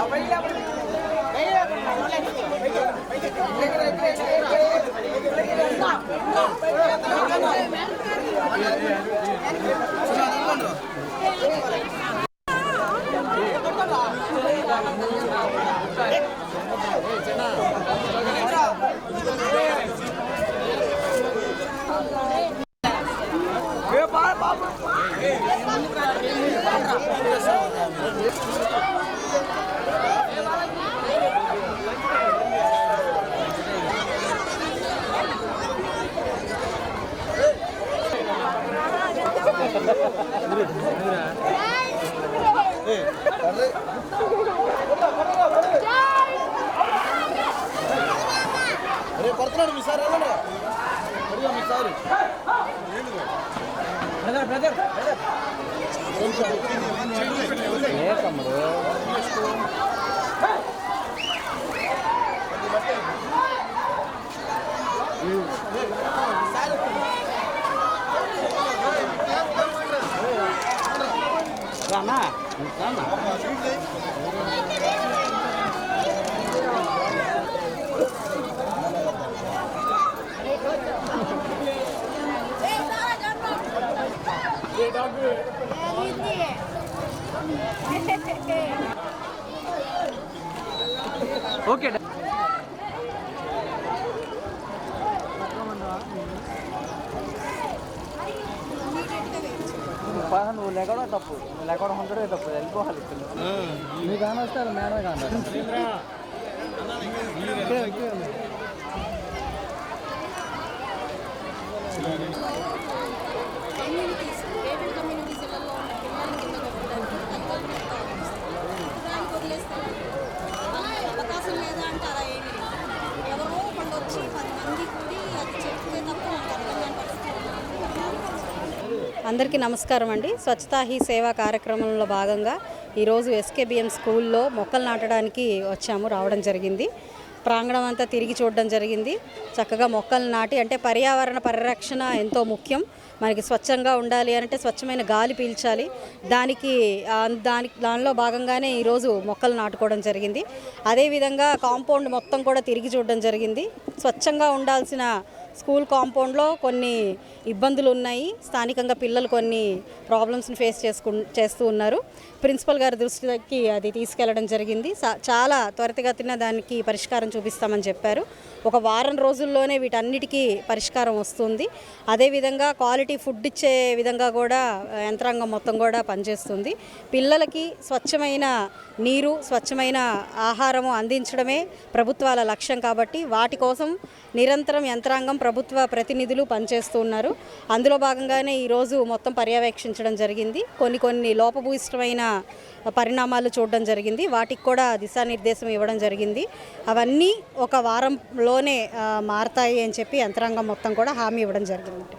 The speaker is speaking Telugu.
Hey, అరే పడుతున్నాడు మీ సార్ వెళ్ళండి మీ సార్ బ్రదర్ బ్రదర్ తమ్ముడు না না Okay. నువ్వు లేకపోవడం తప్పు నువ్వు లేకపోవడం ఉండడే తప్పు వెళ్ళిపోవాలి ఇక్కడ నీ కానీ వస్తారు మేడమే కానీ అందరికీ నమస్కారం అండి. స్వచ్ఛతా హీ సేవా కార్యక్రమంలో భాగంగా ఈరోజు ఎస్కేబిఎం స్కూల్లో మొక్కలు నాటడానికి వచ్చాము రావడం జరిగింది. ప్రాంగణం అంతా తిరిగి చూడడం జరిగింది. చక్కగా మొక్కలు నాటి అంటే పర్యావరణ పరిరక్షణ ఎంతో ముఖ్యం. మనకి స్వచ్ఛంగా ఉండాలి అంటే స్వచ్ఛమైన గాలి పీల్చాలి. దానికి దాని దానికి దానిలో భాగంగానే ఈరోజు మొక్కలు నాటుకోవడం జరిగింది. అదేవిధంగా కాంపౌండ్ మొత్తం కూడా తిరిగి చూడడం జరిగింది. స్వచ్ఛంగా ఉండాల్సిన స్కూల్ కాంపౌండ్లో కొన్ని ఇబ్బందులు ఉన్నాయి. స్థానికంగా పిల్లలు కొన్ని ప్రాబ్లమ్స్ని ఫేస్ చేసుకు చేస్తూ ఉన్నారు. ప్రిన్సిపల్ గారి దృష్టికి అది తీసుకెళ్ళడం జరిగింది. సా- చాలా త్వరితగతిన దానికి పరిష్కారం చూపిస్తామని చెప్పారు. ఒక వారం రోజుల్లోనే వీటన్నిటికీ పరిష్కారం వస్తుంది. అదేవిధంగా క్వాలిటీ ఫుడ్ ఇచ్చే విధంగా కూడా యంత్రాంగం మొత్తం కూడా పనిచేస్తుంది. పిల్లలకి స్వచ్ఛమైన నీరు స్వచ్ఛమైన ఆహారము అందించడమే ప్రభుత్వాల లక్ష్యం కాబట్టి వాటి కోసం నిరంతరం యంత్రాంగం ప్రభుత్వ ప్రతినిధులు పనిచేస్తూ ఉన్నారు. అందులో భాగంగానే ఈరోజు మొత్తం పర్యవేక్షించడం జరిగింది. కొన్ని కొన్ని లోపభూయిష్టమైన పరిణామాలు చూడడం జరిగింది. వాటికి కూడా దిశానిర్దేశం ఇవ్వడం జరిగింది. అవన్నీ ఒక వారంలోనే మారతాయి అని చెప్పి యంత్రాంగం మొత్తం కూడా హామీ ఇవ్వడం జరిగింది.